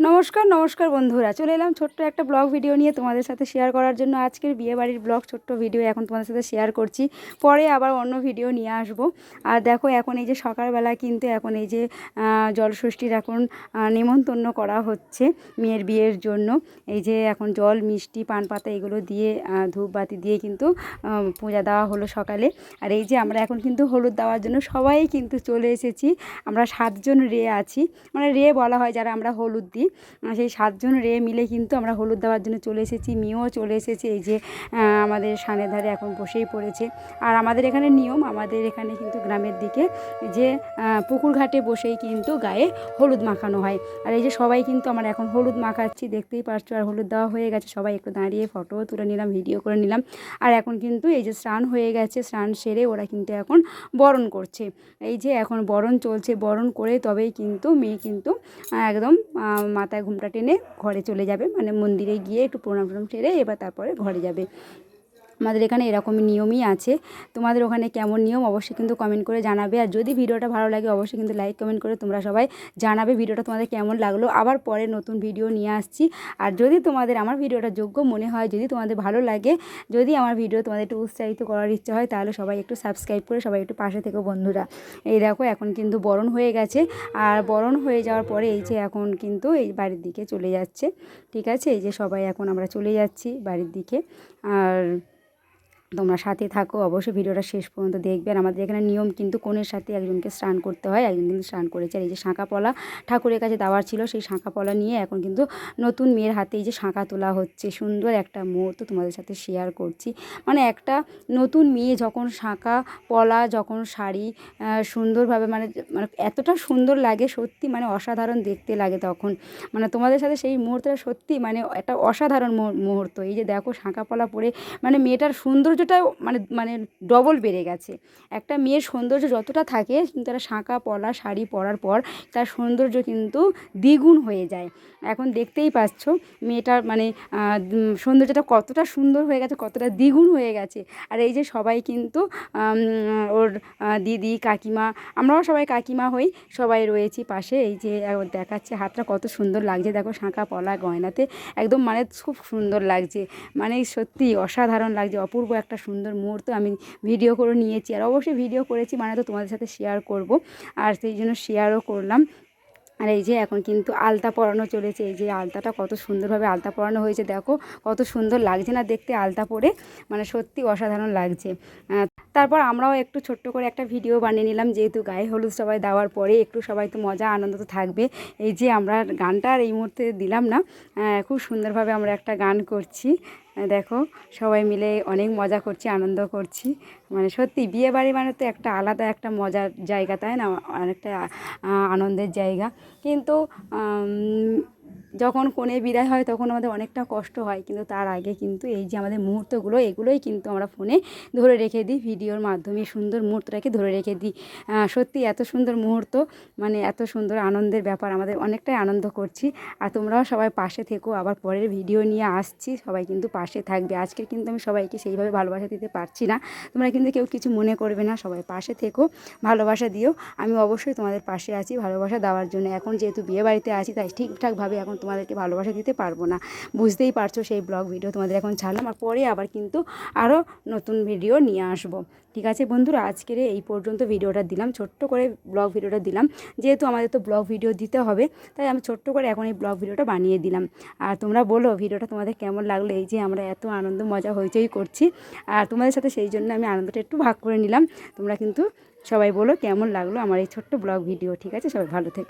নমস্কার নমস্কার বন্ধুরা। চলে এলাম ছোট্ট একটা ব্লগ ভিডিও নিয়ে তোমাদের সাথে শেয়ার করার জন্য। আজকের বিয়ে বাড়ির ব্লগ ছোট্ট ভিডিও এখন তোমাদের সাথে শেয়ার করছি। পরে আবার অন্য ভিডিও নিয়ে আসব। আর দেখো এখন এই যে সকালবেলা কিন্তু এখন এই যে জলষষ্ঠীর এখন নেমন্তন্ন করা হচ্ছে মেয়ের বিয়ের জন্য। এই যে এখন জল মিষ্টি পান পাতা এগুলো দিয়ে আহ, ধূপবাতি দিয়ে কিন্তু পূজা দেওয়া হলো সকালে। আর এই যে আমরা এখন কিন্তু হলুদ দেওয়ার জন্য সবাই কিন্তু চলে এসেছি। আমরা সাতজন রে আছি। মানে রে বলা হয় যারা আমরা হলুদ দিই। সেই সাতজন রে মিলে কিন্তু আমরা হলুদ দেওয়ার জন্য চলে এসেছি মেয়েও চলে এসেছে, এই যে আমাদের সানের ধারে এখন বসেই পড়েছে। আর আমাদের এখানে নিয়ম, আমাদের এখানে কিন্তু গ্রামের দিকে যে পুকুর ঘাটে বসেই কিন্তু গায়ে হলুদ মাখানো হয়। আর এই যে সবাই কিন্তু আমরা এখন হলুদ মাখাচ্ছি, দেখতেই পারছ, আর হলুদ দেওয়া হয়ে গেছে। সবাই একটু দাঁড়িয়ে ফটো তুলে নিলাম ভিডিও করে নিলাম। আর এখন কিন্তু এই যে স্নান হয়ে গেছে, স্নান সেরে ওরা কিন্তু এখন বরণ করছে। এই যে এখন বরণ চলছে, বরণ করে তবেই কিন্তু মেয়ে কিন্তু একদম মাথায় ঘুমটা টেনে ঘরে চলে যাবে। মানে মন্দিরে গিয়ে একটু প্রণাম প্রণাম সেরে এবার তারপরে ঘরে যাবে। আমাদের এখানে এরকমই নিয়মই আছে। তোমাদের ওখানে কেমন নিয়ম অবশ্যই কিন্তু কমেন্ট করে জানাবে। আর যদি ভিডিওটা ভালো লাগে, অবশ্যই কিন্তু লাইক কমেন্ট করে তোমরা সবাই জানাবে ভিডিওটা তোমাদের কেমন লাগল। আবার পরে নতুন ভিডিও নিয়ে আসছি। আর যদি তোমাদের আমার ভিডিওটা যোগ্য মনে হয়, যদি তোমাদের ভালো লাগে, যদি আমার ভিডিও তোমাদের একটু উৎসাহিত করার ইচ্ছা হয়, তাহলে সবাই একটু সাবস্ক্রাইব করে সবাই একটু পাশে থেকো বন্ধুরা। এই দেখো এখন কিন্তু বরণ হয়ে গেছে। আর বরণ হয়ে যাওয়ার পরে এই যে এখন কিন্তু এই বাড়ির দিকে চলে যাচ্ছে। ঠিক আছে? এই যে সবাই এখন আমরা চলে যাচ্ছি বাড়ির দিকে। আর তোমরা সাথে থাকো। অবশ্যই ভিডিওটা শেষ পর্যন্ত দেখবে আর আমাদের এখানে নিয়ম কিন্তু কোণের সাথে একজনকে স্নান করতে হয়, একজন কিন্তু স্নান করেছে। আর এই যে শাঁখা পলা, ঠাকুরের কাছে দেওয়ার ছিল সেই শাঁখা পলা নিয়ে এখন কিন্তু নতুন মেয়ের হাতে এই যে শাঁখা তোলা হচ্ছে। সুন্দর একটা মুহূর্ত তোমাদের সাথে শেয়ার করছি। মানে একটা নতুন মেয়ে যখন শাঁখা পলা, যখন শাড়ি সুন্দরভাবে মানে মানে এতটা সুন্দর লাগে সত্যি মানে অসাধারণ দেখতে লাগে তখন। মানে তোমাদের সাথে সেই মুহূর্তটা সত্যি মানে একটা অসাধারণ মুহূর্ত। এই যে দেখো শাঁখা পলা পরে মানে মেয়েটার সৌন্দর্যটা মানে মানে ডবল বেড়ে গেছে। একটা মেয়ের সৌন্দর্য যতটা থাকে, কিন্তু তারা শাঁখা পলা শাড়ি পরার পর তার সৌন্দর্য কিন্তু দ্বিগুণ হয়ে যায়। এখন দেখতেই পাচ্ছ, মেয়েটার মানে সৌন্দর্যটা কতটা সুন্দর হয়ে গেছে, কতটা দ্বিগুণ হয়ে গেছে। আর এই যে সবাই কিন্তু ওর দিদি, কাকিমা, আমরাও সবাই কাকিমা হই, সবাই রয়েছি পাশে। এই যে দেখাচ্ছে হাতটা কত সুন্দর লাগছে। দেখো শাঁখা পলা গয়নাতে, একদম মানে খুব সুন্দর লাগছে। মানে সত্যি অসাধারণ লাগছে, অপূর্ব একটা সুন্দর মুহূর্ত আমি ভিডিও করে নিয়েছি। আর অবশ্যই ভিডিও করেছি মানে তো তোমাদের সাথে শেয়ার করব। আর সেই জন্য শেয়ারও করলাম। আর এই যে এখন কিন্তু আলতা পরানো চলেছে। এই যে আলতাটা কত সুন্দরভাবে আলতা পরানো হয়েছে দেখো। কত সুন্দর লাগছে না দেখতে আলতা পরে। মানে সত্যি অসাধারণ লাগছে। তারপর আমরাও একটু ছোট্ট করে একটা ভিডিও বানিয়ে নিলাম, যেহেতু গায়ে হলুদ সবাই দেওয়ার পরে একটু সবাই তো মজা আনন্দ তো থাকবে। এই যে আমরা গানটা আর এই মুহূর্তে দিলাম না খুব সুন্দরভাবে আমরা একটা গান করছি। দেখো, সবাই মিলে অনেক মজা করছি, আনন্দ করছি। মানে সত্যি বিয়ে বাড়ি মানে তো একটা আলাদা একটা মজার জায়গা, তাই না? অনেকটা আনন্দের জায়গা। কিন্তু যখন কোণে বিদায় হয় তখন আমাদের অনেকটা কষ্ট হয়, কিন্তু তার আগে কিন্তু এই যে আমাদের মুহূর্তগুলো, এগুলোই কিন্তু আমরা ফোনে ধরে রেখে দিই, ভিডিওর মাধ্যমে, সুন্দর মুহূর্তটাকে ধরে রেখে দিই। সত্যি এত সুন্দর মুহূর্ত মানে এত সুন্দর আনন্দের ব্যাপার, আমাদের অনেকটাই আনন্দ করছি। আর তোমরাও সবাই পাশে থেকো, আবার পরের ভিডিও নিয়ে আসছি, সবাই কিন্তু পাশে থাকবে। আজকে কিন্তু আমি সবাইকে সেইভাবে ভালোবাসা দিতে পারছি না। তোমরা কিন্তু কেউ কিছু মনে করবে না, সবাই পাশে থেকো, ভালোবাসা দিও। আমি অবশ্যই তোমাদের পাশে আছি, ভালোবাসা দেওয়ার জন্য। এখন যেহেতু বিয়ে বাড়িতে আছি, তাই ঠিকঠাকভাবে এখন তোমাদেরকে ভালোবাসা দিতে পারব না। বুঝতেই পারছ সেই ব্লগ ভিডিও তোমাদের এখন ছাড়লাম আর পরে আবার কিন্তু আরও নতুন ভিডিও নিয়ে আসব। ঠিক আছে বন্ধুরা, আজকের এই পর্যন্ত ভিডিওটা দিলাম। ছোট্ট করে ব্লগ ভিডিওটা দিলাম। যেহেতু আমাদের তো ব্লগ ভিডিও দিতে হবে, তাই আমি ছোট্ট করে এখন এই ব্লগ ভিডিওটা বানিয়ে দিলাম। আর তোমরা বলো ভিডিওটা তোমাদের কেমন লাগল? এই যে আমরা এত আনন্দ, মজা, হইচই করছি। আর তোমাদের সাথে সেই জন্য আমি আনন্দটা একটু ভাগ করে নিলাম। তোমরা কিন্তু সবাই বলো কেমন লাগল আমার এই ছোট্ট ব্লগ ভিডিও ঠিক আছে, সবাই ভালো থেকো।